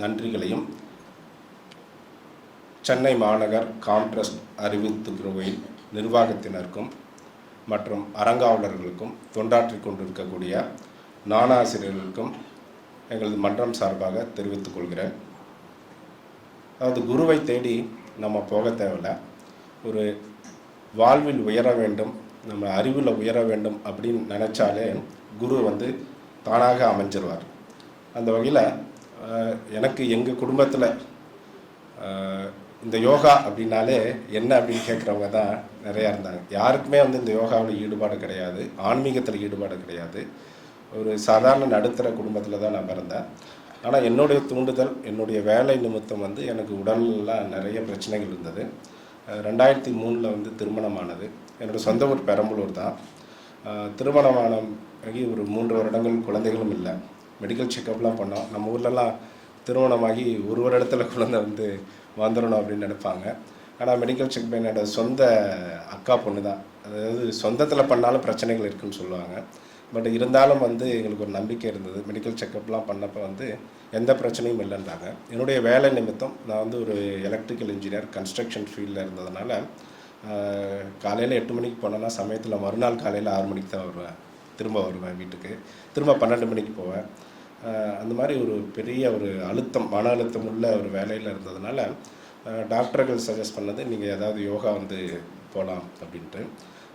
நன்றிகளையும் சென்னை மாநகர் காம்ட்ரஸ்ட் அறிவித்து குழுவின் நிர்வாகத்தினருக்கும் மற்றும் அறங்காவலர்களுக்கும் தொண்டாற்றி கொண்டிருக்கக்கூடிய நானாசிரியர்களுக்கும் எங்களது மன்றம் சார்பாக தெரிவித்துக் கொள்கிறேன். அதாவது குருவை தேடி நம்ம போக தேவையில்ல. ஒரு வாழ்வில் உயர வேண்டும் நம்ம அறிவில் உயர வேண்டும் அப்படின்னு நினச்சாலே குரு வந்து தானாக அமைஞ்சிருவார். அந்த வகையில் எனக்கு எங்கள் குடும்பத்தில் இந்த யோகா அப்படின்னாலே என்ன அப்படின்னு கேட்குறவங்க தான் நிறையா இருந்தாங்க. யாருக்குமே வந்து இந்த யோகாவில் ஈடுபாடு கிடையாது. ஆன்மீகத்தில் ஈடுபாடு கிடையாது. ஒரு சாதாரண நடுத்தர குடும்பத்தில் தான் நான் பிறந்தேன். ஆனால் என்னுடைய தூண்டுதல் என்னுடைய வேலை நிமித்தம் வந்து எனக்கு உடல்லாம் நிறைய பிரச்சனைகள் இருந்தது. ரெண்டாயிரத்தி மூணில் வந்து திருமணமானது. என்னோடய சொந்த ஊர் பெரம்பலூர் தான் திருமணமான ஒரு மூன்று வருடங்கள் குழந்தைகளும் இல்லை. மெடிக்கல் செக்கப்லாம் பண்ணோம். நம்ம ஊர்லலாம் திருமணமாகி ஒரு ஒரு இடத்துல குழந்தை வந்து வந்துடணும் அப்படின்னு நினைப்பாங்க. ஆனால் மெடிக்கல் செக் என்னோட சொந்த அக்கா பொண்ணு தான் அதாவது சொந்தத்தில் பண்ணாலும் பிரச்சனைகள் இருக்குன்னு சொல்லுவாங்க. பட் இருந்தாலும் வந்து எங்களுக்கு ஒரு நம்பிக்கை இருந்தது. மெடிக்கல் செக்கப்லாம் பண்ணப்போ வந்து எந்த பிரச்சனையும் இல்லைன்றாங்க. என்னுடைய வேலை நிமித்தம் நான் வந்து ஒரு எலக்ட்ரிக்கல் இன்ஜினியர் கன்ஸ்ட்ரக்ஷன் ஃபீல்டில் இருந்ததுனால காலையில் எட்டு மணிக்கு போனேன்னா சமயத்தில் மறுநாள் காலையில் ஆறு மணிக்கு தான் வருவேன். திரும்ப வருவேன் வீட்டுக்கு. திரும்ப பன்னெண்டு மணிக்கு போவேன். அந்த மாதிரி ஒரு பெரிய ஒரு அழுத்தம் மன அழுத்தம் உள்ள ஒரு வேலையில் இருந்ததுனால டாக்டர்கள் சஜஸ்ட் பண்ணது நீங்கள் ஏதாவது யோகா வந்து போகலாம் அப்படின்ட்டு.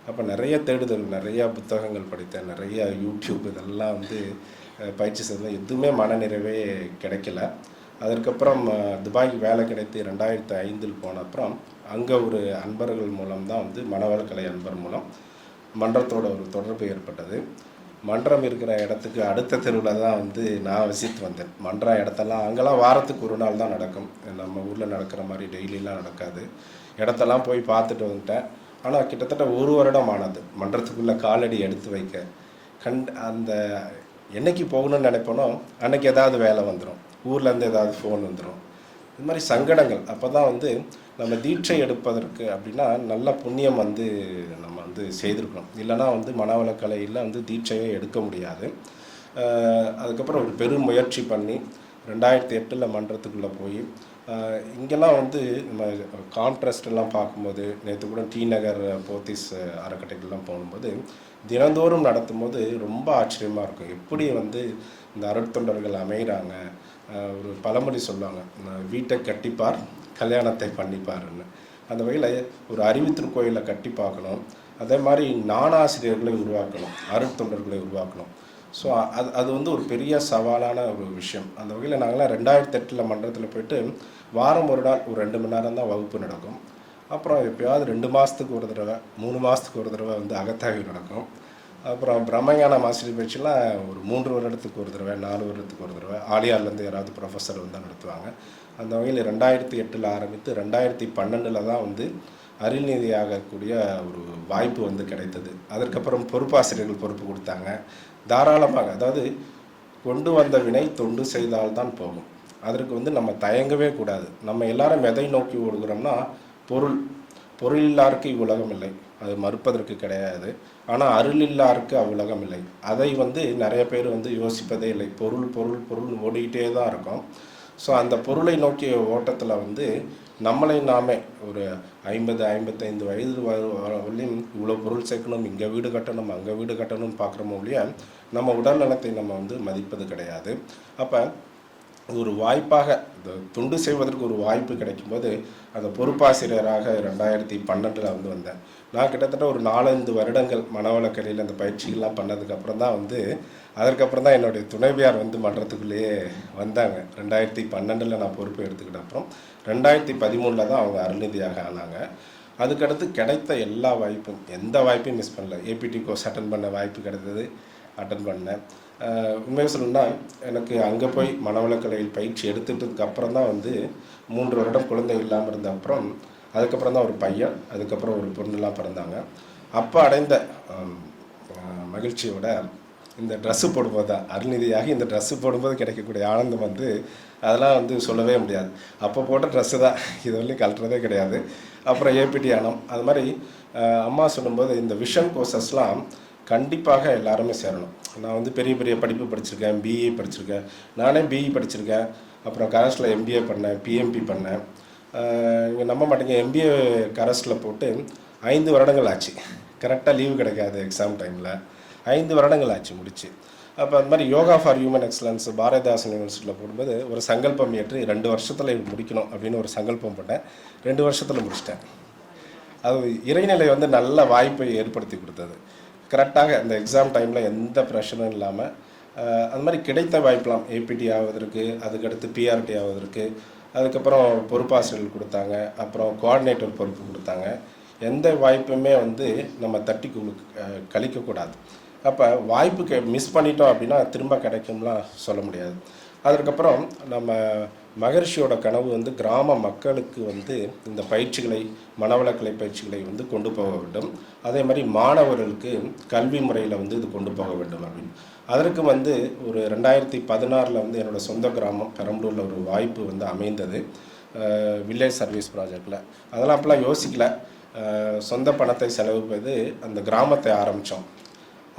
அப்போ நிறைய தேடுதல் நிறையா புத்தகங்கள் படித்தேன் நிறையா யூடியூப் இதெல்லாம் வந்து பயிற்சி செய்தேன் எதுவுமே மனநிறைவே கிடைக்கல. அதற்கப்புறம் துபாய்க்கு வேலை கிடைத்து ரெண்டாயிரத்து ஐந்தில் போன அப்புறம் அங்கே ஒரு அன்பர்கள் மூலம்தான் வந்து மனவளக்கலை அன்பர் மூலம் மன்றத்தோட ஒரு தொடர்பு ஏற்பட்டது. மன்றம் இருக்கிற இடத்துக்கு அடுத்த தெருவில் தான் வந்து நான் விசித்து வந்தேன். மன்ற இடத்தெல்லாம் அங்கெல்லாம் வாரத்துக்கு ஒரு நாள் தான் நடக்கும். நம்ம ஊரில் நடக்கிற மாதிரி டெய்லிலாம் நடக்காது. இடத்தெல்லாம் போய் பார்த்துட்டு வந்துட்டேன். ஆனால் கிட்டத்தட்ட ஒரு வருடம் ஆனது. மன்றத்துக்குள்ளே காலடி எடுத்து வைக்க. கண் அந்த என்னைக்கு போகணும்னு நினைப்பனோ அன்னைக்கு ஏதாவது வேலை வந்துடும் ஊர்லேருந்து ஏதாவது ஃபோன் வந்துடும் இது மாதிரி சங்கடங்கள். அப்போ தான் வந்து நம்ம தீட்சை எடுப்பதற்கு அப்படின்னா நல்ல புண்ணியம் வந்து நம்ம வந்து செய்திருக்கணும். இல்லைன்னா வந்து மனவளக்கலையில் வந்து தீட்சையே எடுக்க முடியாது. அதுக்கப்புறம் ஒரு பெரும் முயற்சி பண்ணி ரெண்டாயிரத்தி எட்டில் மன்றத்துக்குள்ளே போய் இங்கெல்லாம் வந்து நம்ம கான்ட்ராஸ்டெல்லாம் பார்க்கும்போது நேற்று கூட டி நகர் போத்திஸ் அறக்கட்டைகள்லாம் போகும்போது தினந்தோறும் நடத்தும் போது ரொம்ப ஆச்சரியமாக இருக்கும். எப்படி வந்து இந்த அருட்தொண்டர்கள் அமைகிறாங்க ஒரு பழமொழி சொல்லுவாங்க. வீட்டை கட்டிப்பார் கல்யாணத்தை பண்ணிப்பாருன்னு அந்த வகையில் ஒரு அறிவு திருக்கோயிலை கட்டி பார்க்கணும். அதே மாதிரி நானாசிரியர்களை உருவாக்கணும். அருட்தொண்டர்களை உருவாக்கணும். ஸோ அது அது வந்து ஒரு பெரிய சவாலான ஒரு விஷயம். அந்த வகையில் நாங்களாம் ரெண்டாயிரத்தி எட்டில் மன்றத்தில் போயிட்டு வாரம் ஒரு நாள் ஒரு ரெண்டு மணி நேரம் தான் வகுப்பு நடக்கும். அப்புறம் எப்பயாவது ரெண்டு மாதத்துக்கு ஒரு தடவை மூணு மாதத்துக்கு ஒரு தடவை வந்து அகத்தாய்வு நடக்கும். அப்புறம் பிரம்மஞான ஆசிரியர் பயிற்சியெலாம் ஒரு மூன்று வருடத்துக்கு ஒரு தடவை நாலு வருடத்துக்கு ஒரு தடவை ஆலியார்லேருந்து யாராவது ப்ரொஃபஸர் வந்து நடத்துவாங்க. அந்த வகையில் ரெண்டாயிரத்தி எட்டில் ஆரம்பித்து ரெண்டாயிரத்தி பன்னெண்டில் தான் வந்து அருள்நிதியாகக்கூடிய ஒரு வாய்ப்பு வந்து கிடைத்தது. அதற்கப்புறம் பொறுப்பாசிரியர்கள் பொறுப்பு கொடுத்தாங்க. தாராளமாக அதாவது கொண்டு வந்த வினை தொண்டு செய்தால்தான் போகும். அதற்கு வந்து நம்ம தயங்கவே கூடாது. நம்ம எல்லாரும் எதை நோக்கி ஓடுகிறோம்னா பொருள். பொருள் இல்லாருக்கு இவ்வுலகம் இல்லை. அது மறுப்பதற்கு கிடையாது. ஆனால் அருள் இல்லாருக்கு அவ்வுலகம் இல்லை. அதை வந்து நிறைய பேர் வந்து யோசிப்பதே இல்லை. பொருள் பொருள் பொருள் ஓடிக்கிட்டே தான் இருக்கும். ஸோ அந்த பொருளை நோக்கிய ஓட்டத்தில் வந்து நம்மளை நாமே ஒரு ஐம்பது ஐம்பத்தைந்து வயது வரலையும் இவ்வளோ பொருள் சேர்க்கணும் இங்கே வீடு கட்டணும் அங்கே வீடு கட்டணும்னு பார்க்குறோமோ ஒழிய நம்ம உடல் நலத்தை நம்ம வந்து மதிப்பது கிடையாது. அப்போ ஒரு வாய்ப்பாக இந்த துண்டு செய்வதற்கு ஒரு வாய்ப்பு கிடைக்கும்போது அந்த பொறுப்பாசிரியராக ரெண்டாயிரத்தி பன்னெண்டில் வந்து வந்தேன். நான் கிட்டத்தட்ட ஒரு நாலஞ்சு வருடங்கள் மனவளக்கலையில் அந்த பயிற்சிகள்லாம் பண்ணதுக்கப்புறம் தான் வந்து அதற்கப்புறம் தான் என்னுடைய துணைவியார் வந்து மன்றத்துக்குள்ளேயே வந்தாங்க. ரெண்டாயிரத்தி பன்னெண்டில் நான் பொறுப்பு எடுத்துக்கிட்ட அப்புறம் ரெண்டாயிரத்தி பதிமூணில் தான் அவங்க அருள்நிதியாக ஆனாங்க. அதுக்கடுத்து கிடைத்த எல்லா வாய்ப்பும் எந்த வாய்ப்பையும் மிஸ் பண்ணல. ஏபிடி கோர்ஸ் அட்டன் பண்ண வாய்ப்பு கிடைத்தது அட்டன் பண்ணேன். ஆஹ் உண்மையாக சொல்லணும்னா எனக்கு அங்கே போய் மனவளக்கலையில் பயிற்சி எடுத்துட்டதுக்கு அப்புறம் தான் வந்து மூன்று வருடம் குழந்தை இல்லாமல் இருந்த அப்புறம் அதுக்கப்புறம் தான் ஒரு பையன் அதுக்கப்புறம் ஒரு பொண்ணுலாம் பிறந்தாங்க. அப்போ அடைந்த மகிழ்ச்சியோட இந்த ட்ரெஸ்ஸு போடும்போது தான் அருள்நிதியாகி இந்த ட்ரெஸ்ஸு போடும்போது கிடைக்கக்கூடிய ஆனந்தம் வந்து அதெல்லாம் வந்து சொல்லவே முடியாது. அப்போ போட்ட ட்ரெஸ்ஸு தான். இது வரையும் கழட்டுறதே கிடையாது. அப்புறம் ஏபிடி ஆனம் அது மாதிரி அம்மா சொல்லும்போது இந்த விஷன் கோர்சஸ்லாம் கண்டிப்பாக எல்லாருமே சேரணும். நான் வந்து பெரிய பெரிய படிப்பு படிச்சிருக்கேன். பிஏ படிச்சிருக்கேன். நானே பிஇ படிச்சிருக்கேன். அப்புறம் கரஸில் எம்பிஏ பண்ணேன். பிஎம்பி பண்ணேன். நீங்கள் நம்ப மாட்டேங்க. எம்பிஏ கரஸில் போட்டு ஐந்து வருடங்கள் ஆச்சு. கரெக்டாக லீவு கிடைக்காது எக்ஸாம் டைமில் ஐந்து வருடங்கள் ஆச்சு முடிச்சு. அப்போ அந்த மாதிரி yoga for human excellence Bharathidasan யூனிவர்சிட்டியில் போடும்போது ஒரு சங்கல்பம் ஏற்று ரெண்டு வருஷத்தில் முடிக்கணும் அப்படின்னு ஒரு சங்கல்பம் பண்ணேன் ரெண்டு வருஷத்தில் முடிச்சிட்டேன். அது இறைநிலை வந்து நல்ல வாய்ப்பை ஏற்படுத்தி கொடுத்தது. கரெக்டாக இந்த எக்ஸாம் டைமில் எந்த ப்ரெஷரும் இல்லாமல் அந்த மாதிரி கிடைத்த வாய்ப்பெலாம் ஏபிடி ஆவதற்கு அதுக்கடுத்து பிஆர்டி ஆவதற்கு அதுக்கப்புறம் பொறுப்பாசிரியர்கள் கொடுத்தாங்க அப்புறம் கோஆர்டினேட்டர் பொறுப்பு கொடுத்தாங்க. எந்த வாய்ப்புமே வந்து நம்ம தட்டி கழிக்கக்கூடாது. அப்போ வாய்ப்புக்கு மிஸ் பண்ணிட்டோம் அப்படின்னா திரும்ப கிடைக்கும்லாம் சொல்ல முடியாது. அதற்கப்புறம் நம்ம மகரிஷியோட கனவு வந்து கிராம மக்களுக்கு வந்து இந்த பயிற்சிகளை மனவளக்கலை பயிற்சிகளை வந்து கொண்டு போக வேண்டும். அதே மாதிரி மாணவர்களுக்கு கல்வி முறையில் வந்து இது கொண்டு போக வேண்டும் அப்படின்னு. அதற்கு வந்து ஒரு ரெண்டாயிரத்தி பதினாறில் வந்து என்னோடய சொந்த கிராமம் பெரம்பலூரில் ஒரு வாய்ப்பு வந்து அமைந்தது. வில்லேஜ் சர்வீஸ் ப்ராஜெக்டில் அதெல்லாம் அப்போலாம் யோசிக்கல. சொந்த பணத்தை செலவு செய்து அந்த கிராமத்தை ஆரம்பித்தோம்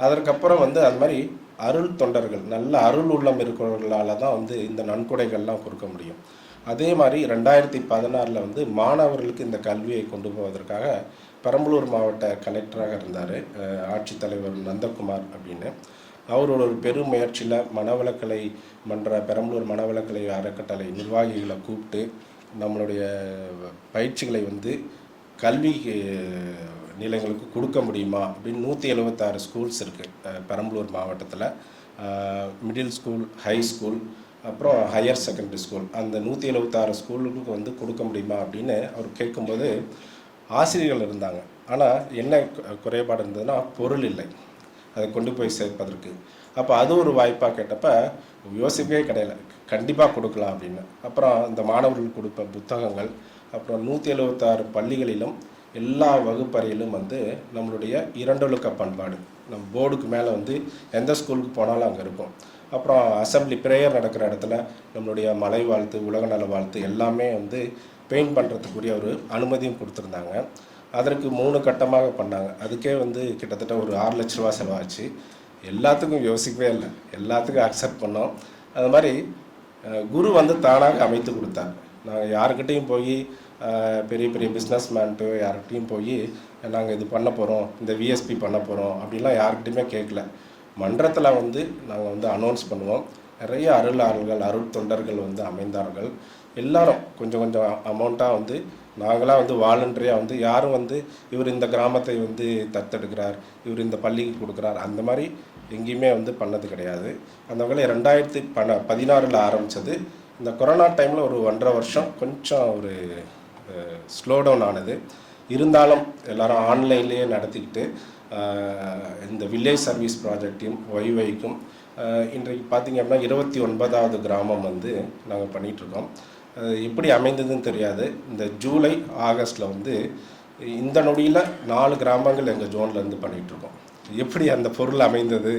அதற்கப்புறம் வந்து அது மாதிரி அருள் தொண்டர்கள் நல்ல அருள் உள்ளம் இருக்கிறவர்களால் தான் வந்து இந்த நன்கொடைகள்லாம் கொடுக்க முடியும். அதே மாதிரி ரெண்டாயிரத்தி பதினாறில் வந்து மாணவர்களுக்கு இந்த கல்வியை கொண்டு போவதற்காக பெரம்பலூர் மாவட்ட கலெக்டராக இருந்தார் ஆட்சித்தலைவர் நந்தகுமார் அப்படின்னு. அவர் ஒரு பெரும் முயற்சியில் மனவளக்கலை மன்ற பெரம்பலூர் மனவளக்கலை அறக்கட்டளை நிர்வாகிகளை கூப்பிட்டு நம்மளுடைய பயிற்சிகளை வந்து கல்வி நிலைங்களுக்கு கொடுக்க முடியுமா அப்படின்னு நூற்றி எழுபத்தாறு ஸ்கூல்ஸ் இருக்குது பெரம்பலூர் மாவட்டத்தில். மிடில் ஸ்கூல் ஹை ஸ்கூல் அப்புறம் ஹையர் செகண்டரி ஸ்கூல் அந்த நூற்றி எழுபத்தாறு ஸ்கூலுக்கு வந்து கொடுக்க முடியுமா அப்படின்னு அவர் கேட்கும்போது ஆசிரியர்கள் இருந்தாங்க. ஆனால் என்ன குறைபாடு இருந்ததுன்னா பொருள் இல்லை. அதை கொண்டு போய் சேர்ப்பதற்கு. அப்போ அது ஒரு வாய்ப்பாக கேட்டப்ப யோசிக்கவே கிடையாது கண்டிப்பாக கொடுக்கலாம் அப்படின்னு. அப்புறம் இந்த மாணவர்கள் கொடுப்ப புத்தகங்கள் அப்புறம் நூற்றி எழுபத்தாறு பள்ளிகளிலும் எல்லா வகுப்பறையிலும் வந்து நம்மளுடைய இரண்டொழுக்க பண்பாடு. நம்ம போர்டுக்கு மேலே வந்து எந்த ஸ்கூலுக்கு போனாலும் அங்கே இருக்கும். அப்புறம் அசெம்பிளி ப்ரேயர் நடக்கிற இடத்துல நம்மளுடைய மலை வாழ்த்து உலக நல வாழ்த்து எல்லாமே வந்து பெயிண்ட் பண்ணுறதுக்குரிய ஒரு அனுமதியும் கொடுத்துருந்தாங்க. அதற்கு மூணு கட்டமாக பண்ணாங்க. அதுக்கே வந்து கிட்டத்தட்ட ஒரு ஆறு லட்ச ரூபா செலவாச்சு. எல்லாத்துக்கும் யோசிக்கவே இல்லை. எல்லாத்துக்கும் அக்செப்ட் பண்ணோம். அது மாதிரி குரு வந்து தானாக அமைத்து கொடுத்தாங்க நாங்கள் யாருக்கிட்டேயும் போய் பெரிய பெரிய பிஸ்னஸ் மேன்ட்டு யார்கிட்டையும் போய் நாங்கள் இது பண்ண போகிறோம் இந்த விஎஸ்பி பண்ண போகிறோம் அப்படிலாம் யார்கிட்டையுமே கேட்கல மன்றத்தில் வந்து நாங்கள் வந்து அனௌன்ஸ் பண்ணுவோம். நிறைய அருளாளர்கள் அருள் தொண்டர்கள் வந்து அமைந்தார்கள். எல்லாரும் கொஞ்சம் கொஞ்சம் அமௌண்ட்டாக வந்து நாங்களாம் வந்து வாலண்டரியாக வந்து யாரும் வந்து இவர் இந்த கிராமத்தை வந்து தத்தெடுக்கிறார் இவர் இந்த பள்ளிக்கு கொடுக்குறார் அந்த மாதிரி எங்கேயுமே வந்து பண்ணது கிடையாது. அந்த வகையில் ரெண்டாயிரத்தி பன பதினாறில் ஆரம்பித்தது இந்த கொரோனா டைமில் ஒரு ஒன்றரை வருஷம் கொஞ்சம் ஒரு ஸ்லோ டவுன் ஆனது. இருந்தாலும் எல்லாரும் ஆன்லைன்லேயே நடத்திக்கிட்டு இந்த வில்லேஜ் சர்வீஸ் ப்ராஜெக்டையும் ஒய்வைக்கும் இன்றைக்கு பார்த்தீங்க அப்படின்னா இருபத்தி ஒன்பதாவது கிராமம் வந்து நாங்கள் பண்ணிகிட்ருக்கோம் எப்படி அமைந்ததுன்னு தெரியாது. இந்த ஜூலை ஆகஸ்டில் வந்து இந்த நொடியில் நாலு கிராமங்கள் எங்கள் ஜோன்லேருந்து பண்ணிகிட்ருக்கோம் எப்படி அந்த பொருள் அமைந்தது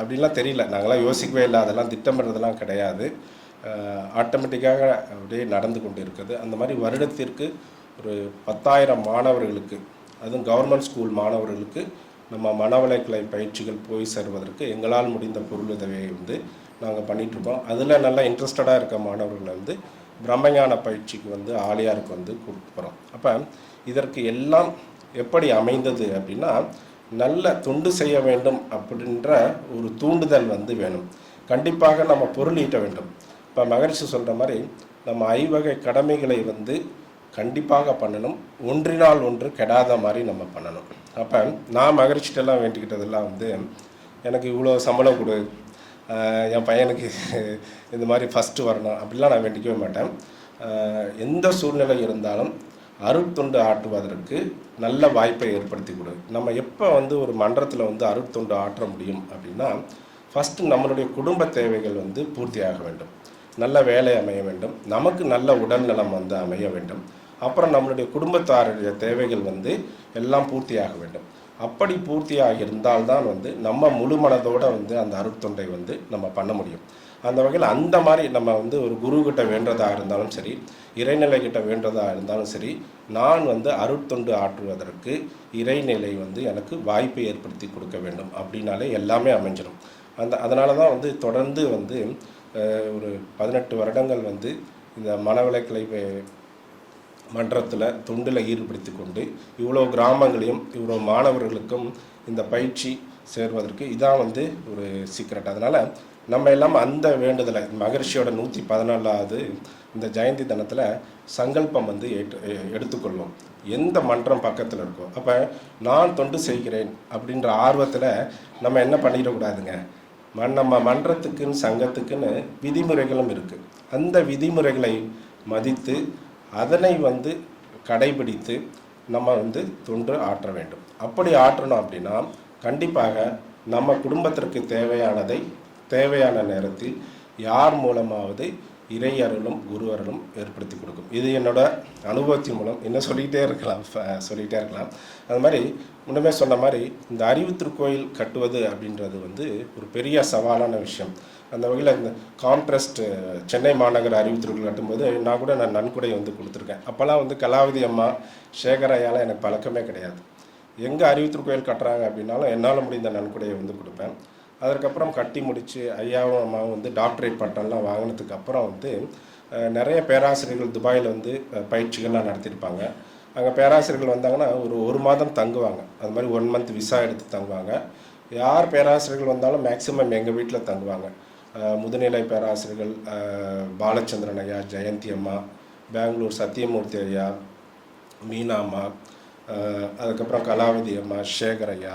அப்படின்லாம் தெரியல. நாங்களாம் யோசிக்கவே இல்லை. அதெல்லாம் திட்டமிடுறதெல்லாம் கிடையாது. ஆட்டோமேட்டிக்காக அப்படியே நடந்து கொண்டு இருக்குது அந்த மாதிரி வருடத்திற்கு ஒரு பத்தாயிரம் மாணவர்களுக்கு அதுவும் கவர்மெண்ட் ஸ்கூல் மாணவர்களுக்கு நம்ம மனவளக்கலை பயிற்சிகள் போய் சேர்வதற்கு எங்களால் முடிந்த பொருளுதவியை வந்து நாங்கள் பண்ணிகிட்ருக்கோம் அதில் நல்லா இன்ட்ரெஸ்டடாக இருக்க மாணவர்களை வந்து பிரம்மஞான பயிற்சிக்கு வந்து ஆலியாருக்கு வந்து கூப்பிட்டு போகிறோம் அப்போ இதற்கு எல்லாம் எப்படி அமைந்தது அப்படின்னா நல்ல தொண்டு செய்ய வேண்டும் அப்படின்ற ஒரு தூண்டுதல் வந்து வேணும். கண்டிப்பாக நம்ம பொருள் ஈட்ட வேண்டும். இப்போ மகரிஷி சொல்கிற மாதிரி நம்ம ஐவகை கடமைகளை வந்து கண்டிப்பாக பண்ணணும். ஒன்றினால் ஒன்று கெடாத மாதிரி நம்ம பண்ணணும். அப்போ நான் மகரிஷிட்டெல்லாம் வேண்டிக்கிட்டதெல்லாம் வந்து எனக்கு இவ்வளோ சம்பளம் கொடு. என் பையனுக்கு இந்த மாதிரி ஃபஸ்ட்டு வரணும். அப்படிலாம் நான் வேண்டிக்கவே மாட்டேன். எந்த சூழ்நிலை இருந்தாலும் அருட்தொண்டு ஆட்டுவதற்கு நல்ல வாய்ப்பை ஏற்படுத்தி கொடு. நம்ம எப்போ வந்து ஒரு மன்றத்தில் வந்து அருட்தொண்டு ஆற்ற முடியும் அப்படின்னா ஃபஸ்ட்டு நம்மளுடைய குடும்ப தேவைகள் வந்து பூர்த்தியாக வேண்டும். நல்ல வேலை அமைய வேண்டும். நமக்கு நல்ல உடல்நலம் வந்து அமைய வேண்டும். அப்புறம் நம்மளுடைய குடும்பத்தாருடைய தேவைகள் வந்து எல்லாம் பூர்த்தியாக வேண்டும். அப்படி பூர்த்தியாக இருந்தால்தான் வந்து நம்ம முழு மனதோட வந்து அந்த அருட்தொண்டை வந்து நம்ம பண்ண முடியும். அந்த வகையில் அந்த மாதிரி நம்ம வந்து ஒரு குரு வேண்டதாக இருந்தாலும் சரி இறைநிலை கிட்ட வேண்டதாக இருந்தாலும் சரி நான் வந்து அருட்தொண்டு ஆற்றுவதற்கு இறைநிலை வந்து எனக்கு வாய்ப்பை ஏற்படுத்தி கொடுக்க வேண்டும். அப்படின்னாலே எல்லாமே அமைஞ்சிடும் அந்த அதனால தான் வந்து தொடர்ந்து வந்து ஒரு பதினெட்டு வருடங்கள் வந்து இந்த மனவளக்கலை மன்றத்தில் தொண்டில் ஈடுபடுத்தி கொண்டு இவ்வளோ கிராமங்களையும் இவ்வளோ மாணவர்களுக்கும் இந்த பயிற்சி சேர்வதற்கு இதான் வந்து ஒரு சீக்ரெட் அதனால் நம்ம எல்லாம் அந்த வேண்டுதலை மகர்ஷியோட நூற்றி பதினாலாவது இந்த ஜெயந்தி தினத்தில் சங்கல்பம் வந்து ஏற்று எடுத்துக்கொள்வோம். எந்த மன்றம் பக்கத்தில் இருக்கோ. அப்போ நான் தொண்டு செய்கிறேன் அப்படின்ற ஆர்வத்தில் நம்ம என்ன பண்ணிடக்கூடாதுங்க மன் நம்ம மன்றத்துக்குன்னு சங்கத்துக்குன்னு விதிமுறைகளும் இருக்குது அந்த விதிமுறைகளை மதித்து அதனை வந்து கடைபிடித்து நம்ம வந்து தொன்று ஆற்ற வேண்டும். அப்படி ஆற்றணும் அப்படின்னா கண்டிப்பாக நம்ம குடும்பத்திற்கு தேவையானதை தேவையான நேரத்தில் யார் மூலமாவது இறை அருளும் குரு அருளும் ஏற்படுத்தி கொடுக்கும். இது என்னோட அனுபவத்தின் மூலம் என்ன சொல்லிகிட்டே இருக்கலாம் சொல்லிகிட்டே இருக்கலாம். அது மாதிரி முன்னமே சொன்ன மாதிரி இந்த அறிவு திருக்கோயில் கட்டுவது அப்படின்றது வந்து ஒரு பெரிய சவாலான விஷயம். அந்த வகையில் இந்த கான்ட்ரஸ்ட் சென்னை மாநகர அறிவு திருக்கோயில் கட்டும்போது நான் கூட நான் நன்கொடை வந்து கொடுத்துருக்கேன். அப்போல்லாம் வந்து கலாவதி அம்மா சேகரையால் எனக்கு பழக்கமே கிடையாது. எங்கே அறிவுத்திரு கோயில் கட்டுறாங்க அப்படின்னாலும் என்னால் முடிந்த நன்கொடையை வந்து கொடுப்பேன். அதற்கப்புறம் கட்டி முடித்து ஐயாவும் அம்மாவும் வந்து டாக்டரேட் பட்டம்லாம் வாங்கினதுக்கு அப்புறம் வந்து நிறைய பேராசிரியர்கள் துபாயில் வந்து பயிற்சிகள்லாம் நடத்தியிருப்பாங்க. அங்கே பேராசிரியர்கள் வந்தாங்கன்னா ஒரு ஒரு மாதம் தங்குவாங்க. அது மாதிரி ஒன் மந்த் விசா எடுத்து தங்குவாங்க. யார் பேராசிரியர்கள் வந்தாலும் மேக்ஸிமம் எங்கள் வீட்டில் தங்குவாங்க. முதுநிலை பேராசிரியர்கள் பாலச்சந்திரன் ஐயா ஜெயந்தி அம்மா பெங்களூர் சத்தியமூர்த்தி ஐயா மீனா அம்மா அதுக்கப்புறம் கலாவதி அம்மா சேகர் ஐயா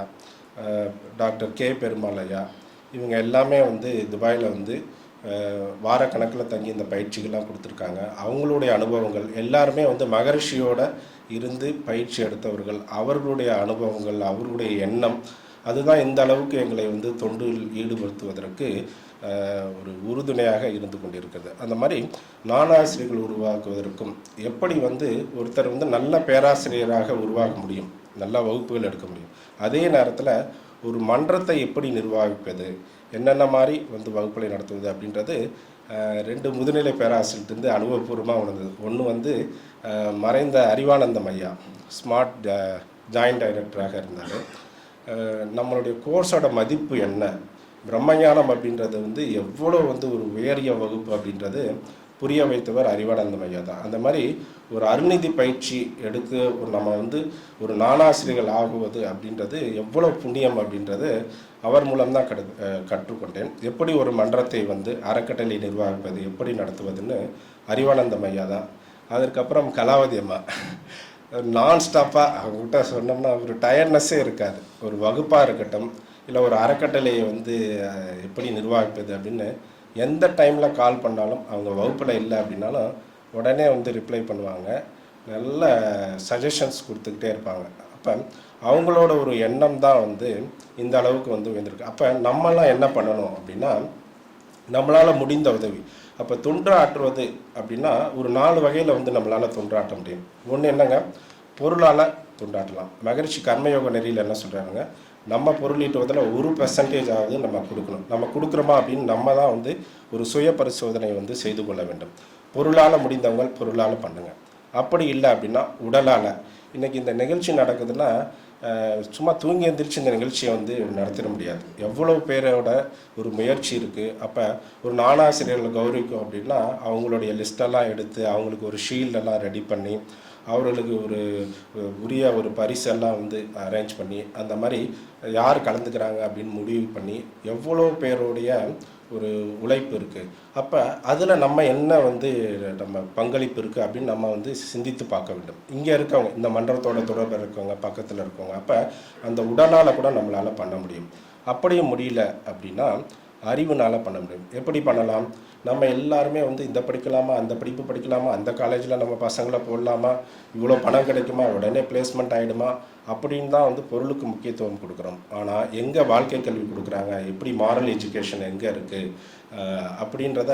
டாக்டர் கே பெருமாளையா இவங்க எல்லாமே வந்து துபாயில் வந்து வார வாரக்கணக்கில் தங்கி இந்த பயிற்சிகள்லாம் கொடுத்துருக்காங்க. அவங்களுடைய அனுபவங்கள் எல்லாருமே வந்து மகரிஷியோட இருந்து பயிற்சி எடுத்தவர்கள். அவர்களுடைய அனுபவங்கள் அவர்களுடைய எண்ணம் அதுதான் இந்த அளவுக்கு எங்களை வந்து தொண்டில் ஈடுபடுத்துவதற்கு ஒரு உறுதுணையாக இருந்து கொண்டிருக்கிறது. அந்த மாதிரி நானாசிரியர்கள் உருவாக்குவதற்கும் எப்படி வந்து ஒருத்தர் வந்து நல்ல பேராசிரியராக உருவாக முடியும் நல்ல வகுப்புகள் எடுக்க முடியும் அதே நேரத்தில் ஒரு மன்றத்தை எப்படி நிர்வகிப்பது? என்னென்ன மாதிரி வந்து வகுப்புகளை நடத்துவது அப்படின்றது ரெண்டு முதுநிலை பேராசிரியர்கிட்ட அனுபவபூர்வமாக உணர்ந்தது. ஒன்று வந்து மறைந்த அறிவானந்தம் ஐயா ஸ்மார்ட் ஜாயிண்ட் டைரக்டராக இருந்தார். நம்மளுடைய கோர்ஸோட மதிப்பு என்ன? பிரம்மஞானம் அப்படின்றது வந்து எவ்வளோ வந்து ஒரு உயரிய வகுப்பு அப்படின்றது புரிய வைத்தவர் அறிவானந்த மையா தான். அந்த மாதிரி ஒரு அருநிதி பயிற்சி எடுத்து ஒரு நம்ம வந்து ஒரு நானாசிரியர்கள் ஆகுவது அப்படின்றது எவ்வளோ புண்ணியம் அப்படின்றது அவர் மூலம்தான் கடு கற்றுக்கொண்டேன். எப்படி ஒரு மன்றத்தை வந்து அறக்கட்டளை நிர்வகிப்பது எப்படி நடத்துவதுன்னு அறிவானந்த மையா தான். அதற்கப்புறம் கலாவதி அம்மா. நான் ஸ்டாப்பாக அவங்ககிட்ட சொன்னோம்னா ஒரு டயர்ட்னஸ்ஸே இருக்காது. ஒரு வகுப்பாக இருக்கட்டும் இல்லை ஒரு அறக்கட்டளையை வந்து எப்படி நிர்வகிப்பது அப்படின்னு எந்த டைமில் கால் பண்ணாலும் அவங்க வகுப்பில் இல்லை அப்படின்னாலும் உடனே வந்து ரிப்ளை பண்ணுவாங்க. நல்ல சஜஷன்ஸ் கொடுத்துக்கிட்டே இருப்பாங்க. அப்போ அவங்களோட ஒரு எண்ணம் தான் வந்து இந்த அளவுக்கு வந்து உயர்ந்திருக்கு. அப்போ நம்மலாம் என்ன பண்ணணும் அப்படின்னா நம்மளால் முடிந்த உதவி. அப்போ தொன்று அப்படின்னா ஒரு நாலு வகையில் வந்து நம்மளால் தொண்டாட்ட முடியும். ஒன்று என்னங்க? பொருளால் தொண்டாட்டலாம் மகிழ்ச்சி கர்மயோக நெறியில் என்ன சொல்கிறாங்க நம்ம பொருளீட்டுவதில் ஒரு பெர்சன்டேஜ் ஆகுது நம்ம கொடுக்கணும். நம்ம கொடுக்குறோமா அப்படின்னு நம்ம தான் வந்து ஒரு சுய பரிசோதனை வந்து செய்து கொள்ள வேண்டும். பொருளால் முடிந்தவங்க பொருளால் பண்ணுங்கள் அப்படி இல்லை அப்படின்னா உடலால். இன்றைக்கி இந்த நிகழ்ச்சி நடக்குதுன்னா சும்மா தூங்கி எந்திரிச்சு இந்த நிகழ்ச்சியை வந்து நடத்திட முடியாது. எவ்வளோ பேரோட ஒரு முயற்சி இருக்குது அப்போ ஒரு நானாசிரியர்களை கௌரவிக்கும் அப்படின்னா அவங்களுடைய லிஸ்டெல்லாம் எடுத்து அவங்களுக்கு ஒரு ஷீல்டெல்லாம் ரெடி பண்ணி அவர்களுக்கு ஒரு உரிய ஒரு பரிசெல்லாம் வந்து அரேஞ்ச் பண்ணி அந்த மாதிரி யார் கலந்துக்கிறாங்க அப்படின்னு முடிவு பண்ணி எவ்வளோ பேருடைய ஒரு உழைப்பு இருக்குது அப்போ அதில் நம்ம என்ன வந்து நம்ம பங்களிப்பு இருக்குது அப்படின்னு நம்ம வந்து சிந்தித்து பார்க்க வேண்டும். இங்கே இருக்கவங்க இந்த மன்றத்தோட தொடர்பு இருக்கவங்க பக்கத்தில் இருக்கவங்க அப்போ அந்த உடலால் கூட நம்மளால் பண்ண முடியும். அப்படியும் முடியல அப்படின்னா அறிவுனால் பண்ண முடியும். எப்படி பண்ணலாம்? நம்ம எல்லாருமே வந்து இந்த படிக்கலாமா? அந்த படிப்பு படிக்கலாமா? அந்த காலேஜில் நம்ம பசங்களை போடலாமா? இவ்வளோ பணம் கிடைக்குமா? உடனே பிளேஸ்மெண்ட் ஆகிடுமா அப்படின்னு தான் வந்து பொருளுக்கு முக்கியத்துவம் கொடுக்குறோம். ஆனால் எங்கே வாழ்க்கை கல்வி கொடுக்குறாங்க? எப்படி மாரல் எஜுகேஷன் எங்கே இருக்குது அப்படின்றத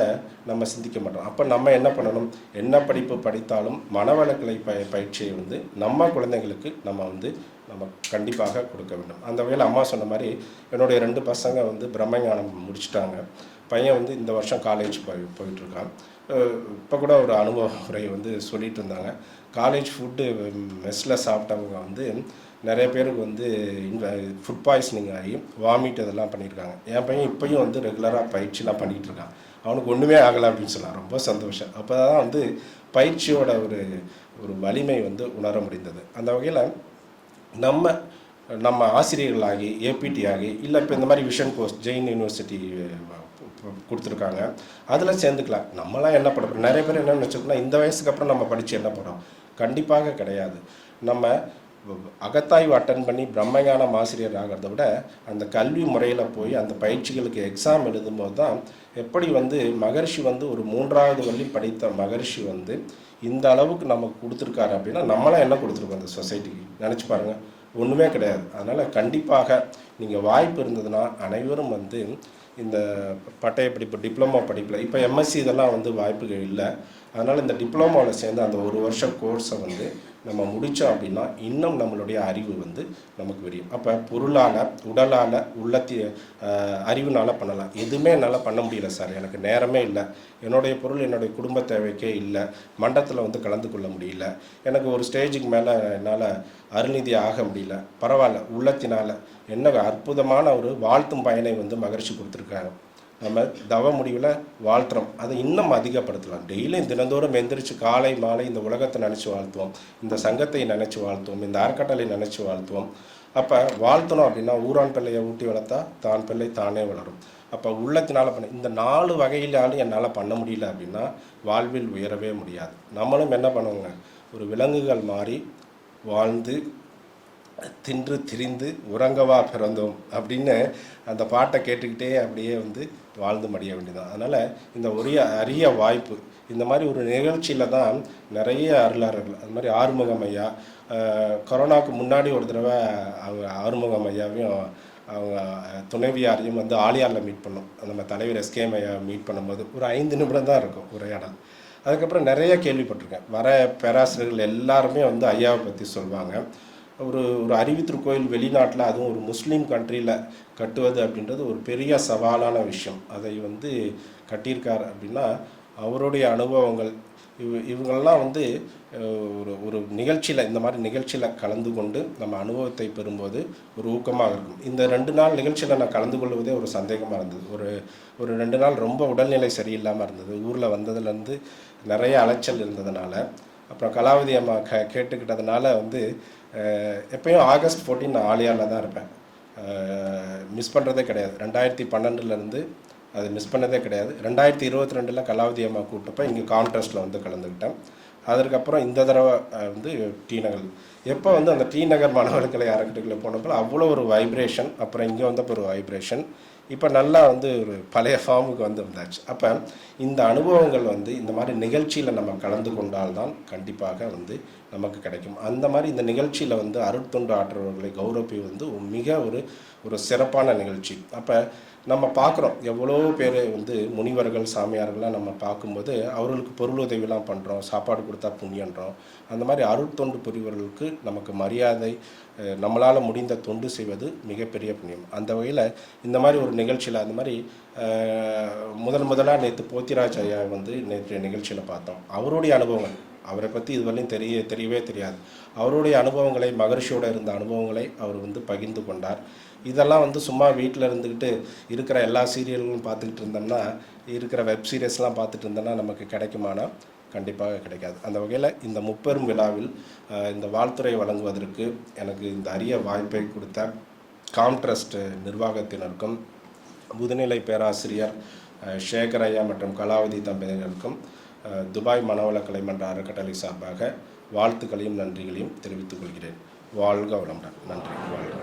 நம்ம சிந்திக்க மாட்டோம். அப்போ நம்ம என்ன பண்ணணும்? என்ன படிப்பு படித்தாலும் மனவளக்கலை ப பயிற்சியை வந்து நம்ம குழந்தைங்களுக்கு நம்ம வந்து நம்ம கண்டிப்பாக கொடுக்க வேண்டும். அந்த வகையில் அம்மா சொன்ன மாதிரி என்னுடைய ரெண்டு பசங்க வந்து பிரம்மஞானம் முடிச்சுட்டாங்க. பையன் வந்து இந்த வருஷம் காலேஜ் போய் போயிட்டுருக்கான். இப்போ கூட ஒரு அனுபவ முறை வந்து சொல்லிட்டு இருந்தாங்க. காலேஜ் ஃபுட்டு மெஸ்ஸில் சாப்பிட்டவங்க வந்து நிறைய பேருக்கு வந்து ஃபுட் பாய்சனிங் ஆகி வாமிட் இதெல்லாம் பண்ணியிருக்காங்க. என் பையன் இப்போயும் வந்து ரெகுலராக பயிற்சிலாம் பண்ணிகிட்டு இருக்கான் அவனுக்கு ஒன்றுமே ஆகலை அப்படின்னு சொல்லலாம் ரொம்ப சந்தோஷம். அப்போ தான் வந்து பயிற்சியோட ஒரு ஒரு வலிமை வந்து உணர முடிந்தது. அந்த வகையில் நம்ம நம்ம ஆசிரியர்களாகி ஏபிடி ஆகி இல்லை இப்போ இந்த மாதிரி விஷன் கோர்ஸ் ஜெயின் யூனிவர்சிட்டி கொடுத்துருக்காங்க. அதில் சேர்ந்துக்கலாம். நம்மளாம் என்ன பண்ண நிறைய பேர் என்ன நினச்சிக்கோன்னா இந்த வயசுக்கு அப்புறம் நம்ம படித்து என்ன போகிறோம் கண்டிப்பாக கிடையாது. நம்ம அகத்தாய்வு அட்டன் பண்ணி பிரம்மஞானம் ஆசிரியர் ஆகிறத விட அந்த கல்வி முறையில் போய் அந்த பயிற்சிகளுக்கு எக்ஸாம் எழுதும்போது தான் எப்படி வந்து மகர்ஷி வந்து ஒரு மூன்றாவது வள்ளி படித்த மகர்ஷி வந்து இந்த அளவுக்கு நமக்கு கொடுத்துருக்காரு அப்படின்னா நம்மளாம் என்ன கொடுத்துருக்கோம் அந்த சொசைட்டிக்கு நினச்சி பாருங்கள் ஒன்றுமே கிடையாது. அதனால் கண்டிப்பாக நீங்கள் வாய்ப்பு இருந்ததுன்னா அனைவரும் வந்து இந்த பட்டய படிப்பு டிப்ளமோ படிப்பில் இப்போ எம்எஸ்சி இதெல்லாம் வந்து வாய்ப்புகள் இல்லை. அதனால் இந்த டிப்ளமோவில் சேர்ந்து அந்த ஒரு வருஷம் கோர்ஸை வந்து நம்ம முடித்தோம் அப்படின்னா இன்னும் நம்மளுடைய அறிவு வந்து நமக்கு விரியும். அப்போ பொருளால் உடலால் உள்ளத்தி அறிவுனால் பண்ணலாம். எதுவுமே என்னால் பண்ண முடியல சார் எனக்கு நேரமே இல்லை. என்னுடைய பொருள் என்னுடைய குடும்ப தேவைக்கே இல்லை. மண்டத்தில் வந்து கலந்து கொள்ள முடியல. எனக்கு ஒரு ஸ்டேஜுக்கு மேலே என்னால் அருநிதி ஆக முடியல. பரவாயில்ல. உள்ளத்தினால் என்ன அற்புதமான ஒரு வாழ்த்தும் பயனை வந்து மகிழ்ச்சி கொடுத்துருக்காங்க. நம்ம தவ முடிவில் வாழ்த்துறோம். அதை இன்னும் அதிகப்படுத்தலாம். டெய்லியும் தினந்தோறும் எந்திரிச்சு காலை மாலை இந்த உலகத்தை நினச்சி வாழ்த்துவோம். இந்த சங்கத்தை நினச்சி வாழ்த்துவோம். இந்த அறக்கட்டளை நினச்சி வாழ்த்துவோம். அப்போ வாழ்த்தணும் அப்படின்னா ஊரான் பிள்ளையை ஊட்டி வளர்த்தா தான் பிள்ளை தானே வளரும். அப்போ உள்ளத்தினால பண்ண இந்த நாலு வகையிலாலும் என்னால் பண்ண முடியல அப்படின்னா வாழ்வில் உயரவே முடியாது. நம்மளும் என்ன பண்ணுவோங்க? ஒரு விலங்குகள் மாறி வாழ்ந்து தின்று திரிந்து உறங்கவா பிறந்தோம் அப்படின்னு அந்த பாட்டை கேட்டுக்கிட்டே அப்படியே வந்து வாழ்ந்து மடிய வேண்டியதான் அதனால் இந்த ஒரே அரிய வாய்ப்பு இந்த மாதிரி ஒரு நிகழ்ச்சியில் தான் நிறைய அருளாளர்கள் அது மாதிரி ஆறுமுகம் ஐயா கொரோனாவுக்கு முன்னாடி ஒரு தடவை அவங்க ஆறுமுகம் ஐயாவையும் அவங்க துணைவியாரையும் வந்து ஆலியாரில் மீட் பண்ணோம். நம்ம தலைவர் எஸ்கேஎம் ஐயா மீட் பண்ணும்போது ஒரு ஐந்து நிமிடம் தான் இருக்கும் உரையாடல். அதுக்கப்புறம் நிறைய கேள்விப்பட்டிருக்கேன். வர பேராசிரியர்கள் எல்லாருமே வந்து ஐயாவை பற்றி சொல்லுவாங்க ஒரு ஒரு அறிவித்திருக்கோயில் வெளிநாட்டில் அதுவும் ஒரு முஸ்லீம் கண்ட்ரியில் கட்டுவது அப்படின்றது ஒரு பெரிய சவாலான விஷயம். அதை வந்து கட்டியிருக்கார் அப்படின்னா அவருடைய அனுபவங்கள். இவ இவங்கள்லாம் வந்து ஒரு ஒரு நிகழ்ச்சியில் இந்த மாதிரி நிகழ்ச்சியில் கலந்து கொண்டு நம்ம அனுபவத்தை பெறும்போது ஒரு ஊக்கமாக இருக்கும். இந்த ரெண்டு நாள் நிகழ்ச்சியில் நான் கலந்து கொள்வதே ஒரு சந்தேகமாக இருந்தது. ஒரு ஒரு ரெண்டு நாள் ரொம்ப உடல்நிலை சரியில்லாமல் இருந்தது. ஊரில் வந்ததுலேருந்து நிறைய அலைச்சல் இருந்ததுனால அப்புறம் கலாவதி அம்மா க கேட்டுக்கிட்டதுனால வந்து எப்பயும் ஆகஸ்ட் 14 நான் ஆலியாவில் தான் இருப்பேன். மிஸ் பண்ணுறதே கிடையாது. ரெண்டாயிரத்தி பன்னெண்டுலேருந்து அது மிஸ் பண்ணதே கிடையாது. ரெண்டாயிரத்தி இருபத்தி ரெண்டில் கலாவதி அம்மா கூப்பிட்டப்ப இங்கே கான்டெஸ்ட்டில் வந்து கலந்துக்கிட்டேன். அதற்கப்புறம் இந்த தடவை வந்து டி நகர். எப்போ வந்து அந்த டி நகர் மாணவர்களை அறக்கட்டுகளை போனப்போ அவ்வளோ ஒரு வைப்ரேஷன் அப்புறம் இங்கே வந்தப்போ ஒரு வைப்ரேஷன் இப்போ நல்லா வந்து ஒரு பழைய ஃபார்முக்கு வந்து வந்தாச்சு. அப்போ இந்த அனுபவங்கள் வந்து இந்த மாதிரி நிகழ்ச்சியில் நம்ம கலந்து கொண்டால்தான் கண்டிப்பாக வந்து நமக்கு கிடைக்கும். அந்த மாதிரி இந்த நிகழ்ச்சியில் வந்து அருட்தொண்டு ஆற்றுறவர்களை கௌரவி வந்து மிக ஒரு ஒரு சிறப்பான நிகழ்ச்சி. அப்போ நம்ம பார்க்குறோம். எவ்வளோ பேர் வந்து முனிவர்கள் சாமியார்கள்லாம் நம்ம பார்க்கும்போது அவர்களுக்கு பொருள் உதவிலாம் பண்ணுறோம் சாப்பாடு கொடுத்தா புண்ணியன்றோம். அந்த மாதிரி அருட்தொண்டு புரிவர்களுக்கு நமக்கு மரியாதை நம்மளால் முடிந்த தொண்டு செய்வது மிகப்பெரிய புண்ணியம். அந்த வகையில் இந்த மாதிரி ஒரு நிகழ்ச்சியில் அந்த மாதிரி முதன் முதல் முதலாக நேற்று போத்திராஜ் ஐயா வந்து நேற்று நிகழ்ச்சியில் பார்த்தோம். அவருடைய அனுபவங்கள் அவரை பற்றி இதுவரையும் தெரிய தெரியவே தெரியாது. அவருடைய அனுபவங்களை மகர்ஷியோட இருந்த அனுபவங்களை அவர் வந்து பகிர்ந்து கொண்டார். இதெல்லாம் வந்து சும்மா வீட்டில் இருந்துக்கிட்டு இருக்கிற எல்லா சீரியல்களும் பார்த்துக்கிட்டு இருந்தோம்னா இருக்கிற வெப் சீரியஸ்லாம் பார்த்துட்டு இருந்தோம்னா நமக்கு கிடைக்குமானா? கண்டிப்பாக கிடைக்காது. அந்த வகையில் இந்த முப்பெரும் விழாவில் இந்த வாழ்த்துறை வழங்குவதற்கு எனக்கு இந்த அரிய வாய்ப்பை கொடுத்த காம்ட்ரஸ்ட் நிர்வாகத்தினருக்கும் முதுநிலை பேராசிரியர் சேகரையா ஐயா மற்றும் கலாவதி தம்பதியினருக்கும் துபாய் மனவள கலைமன்ற அறக்கட்டளை சார்பாக வாழ்த்துக்களையும் நன்றிகளையும் தெரிவித்துக் கொள்கிறேன். வாழ்க வளமுடன். நன்றி. வாழ்க.